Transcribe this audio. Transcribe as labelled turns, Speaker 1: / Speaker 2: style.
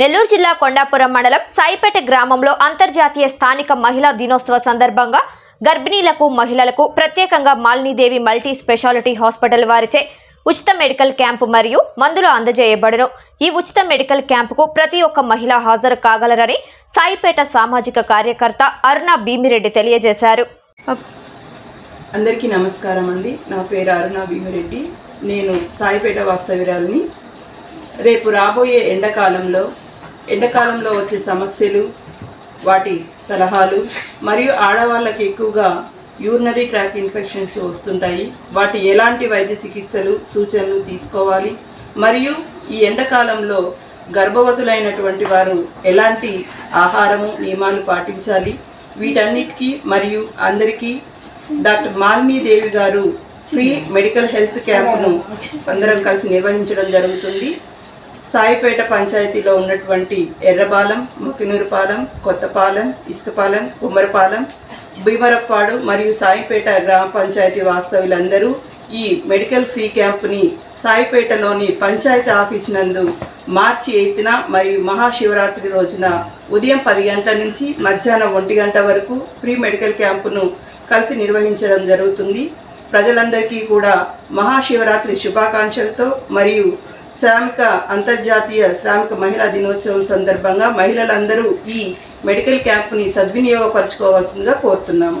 Speaker 1: నెల్లూరు జిల్లా కొండాపురం మండలం సాయిపేట గ్రామంలో అంతర్జాతీయ స్థానిక మహిళా దినోత్సవ సందర్భంగా గర్భిణీలకు మహిళలకు ప్రత్యేకంగా మాలినీదేవి మల్టీ స్పెషాలిటీ హాస్పిటల్ వారిచే ఉచిత మెడికల్ క్యాంపు మరియు మందులు అందజేయబడును. ఈ ఉచిత మెడికల్ క్యాంపుకు ప్రతి ఒక్క మహిళ హాజరు కాగలరని సాయిపేట సామాజిక కార్యకర్త అరుణ భీమిరెడ్డి తెలియజేశారు.
Speaker 2: అందరికీ నమస్కారం అండి. నా పేరు అరుణ భీమిరెడ్డి. నేను సాయిపేట వాస్తవ్యురాలిని. రేపు రాబోయే ఎండాకాలంలో ఎండాకాలంలో వచ్చే సమస్యలు వాటి సలహాలు మరియు ఆడవాళ్ళకి ఎక్కువగా యూరినరీ ట్రాక్ ఇన్ఫెక్షన్స్ వస్తుంటాయి. వాటి ఎలాంటి వైద్య చికిత్సలు సూచనలు తీసుకోవాలి? మరియు ఈ ఎండాకాలంలో గర్భవతులైనటువంటి వారు ఎలాంటి ఆహారము నియమాలు పాటించాలి? వీటన్నిటికీ మరియు అందరికీ డాక్టర్ మాలినీ దేవి గారు ఫ్రీ మెడికల్ హెల్త్ క్యాంప్ను అందరం కలిసి నిర్వహించడం జరుగుతుంది. సాయిపేట పంచాయతీలో ఉన్నటువంటి ఎర్రపాలెం ముకినూరుపాలెం కొత్తపాలెం ఇసుకపాలెం కుమ్మరపాలెం భీమరప్పాడు మరియు సాయిపేట గ్రామ పంచాయతీ వాస్తవులందరూ ఈ మెడికల్ ఫ్రీ క్యాంపుని సాయిపేటలోని పంచాయతీ ఆఫీస్ నందు మార్చి ఎయిత్న మరియు మహాశివరాత్రి రోజున ఉదయం పది గంటల నుంచి మధ్యాహ్నం ఒంటి గంట వరకు ఫ్రీ మెడికల్ క్యాంపును కలిసి నిర్వహించడం జరుగుతుంది. ప్రజలందరికీ కూడా మహాశివరాత్రి శుభాకాంక్షలతో మరియు శ్రామిక అంతర్జాతీయ శ్రామిక మహిళా దినోత్సవం సందర్భంగా మహిళలందరూ ఈ మెడికల్ క్యాంపుని సద్వినియోగపరచుకోవాల్సిందిగా కోరుతున్నాము.